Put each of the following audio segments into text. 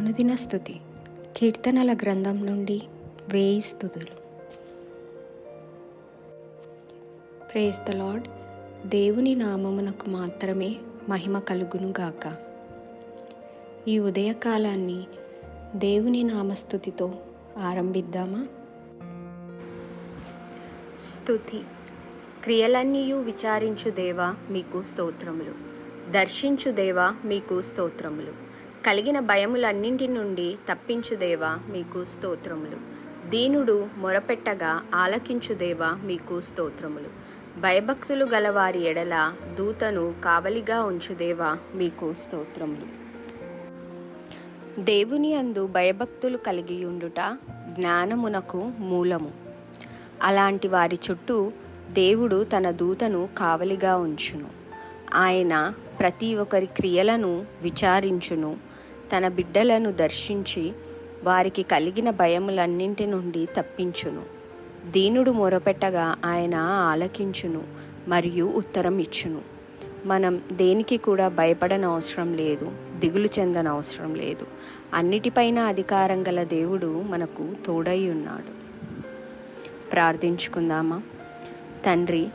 అనుదిన స్థుతి. కీర్తనల గ్రంథం నుండి వేయి స్థుతులు. ప్రేస్ ద దేవుని నామమునకు మాత్రమే మహిమ కలుగును గాక ఈ ఉదయకాలాన్ని దేవుని నామస్థుతితో ఆరంభిద్దామా? స్థుతి. క్రియలన్నీయు విచారించు దేవా మీకు స్తోత్రములు. దర్శించు దేవా మీకు స్తోత్రములు. కలిగిన భయములన్నింటి నుండి తప్పించుదేవా మీకు స్తోత్రములు. దీనుడు మొరపెట్టగా ఆలకించుదేవా మీకు స్తోత్రములు. భయభక్తులు గలవారి ఎడల దూతను కావలిగా ఉంచుదేవా మీకు స్తోత్రములు. దేవుని అందు భయభక్తులు కలిగి ఉండుట జ్ఞానమునకు మూలము. అలాంటి వారి చుట్టూ దేవుడు తన దూతను కావలిగా ఉంచును. ఆయన ప్రతి ఒక్కరి క్రియలను విచారించును. తన బిడ్డలను దర్శించి వారికి కలిగిన భయములన్నింటి నుండి తప్పించును. దీనుడు మొరపెట్టగా ఆయన ఆలకించును మరియు ఉత్తరం ఇచ్చును. మనం దేనికి కూడా భయపడనవసరం లేదు దిగులు చెందనవసరం లేదు. అన్నిటిపైన అధికారం గల దేవుడు మనకు తోడై ఉన్నాడు. ప్రార్థించుకుందామా? తండ్రి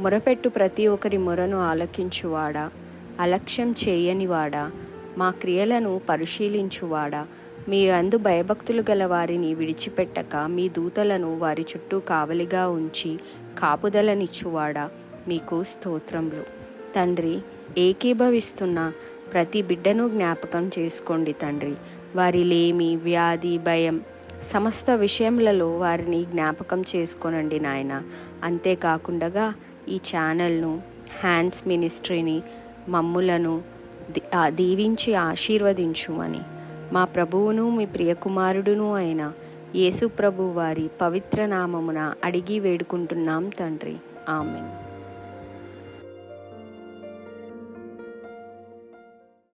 మొరపెట్టు ప్రతి ఒక్కరి మొరను ఆలకించువాడా? అలక్ష్యం చేయనివాడా? మా క్రియలను పరిశీలించువాడా? మీ అందు భయభక్తులు గల వారిని విడిచిపెట్టక మీ దూతలను వారి చుట్టూ కావలిగా ఉంచి కాపుదలనిచ్చువాడా? మీకు స్తోత్రములు. తండ్రి ఏకీభవిస్తున్న ప్రతి బిడ్డను జ్ఞాపకం చేసుకోండి తండ్రి. వారి లేమి వ్యాధి భయం సమస్త విషయములలో వారిని జ్ఞాపకం చేసుకోనండి నాయన. అంతేకాకుండా ఈ ఛానల్ను హ్యాండ్స్ మినిస్ట్రీని మమ్ములను దీవించి ఆశీర్వదించుమని మా ప్రభువును మీ ప్రియకుమారుడును అయిన యేసు ప్రభు వారి పవిత్ర నామమున అడిగి వేడుకుంటున్నాం తండ్రి. ఆమెన్.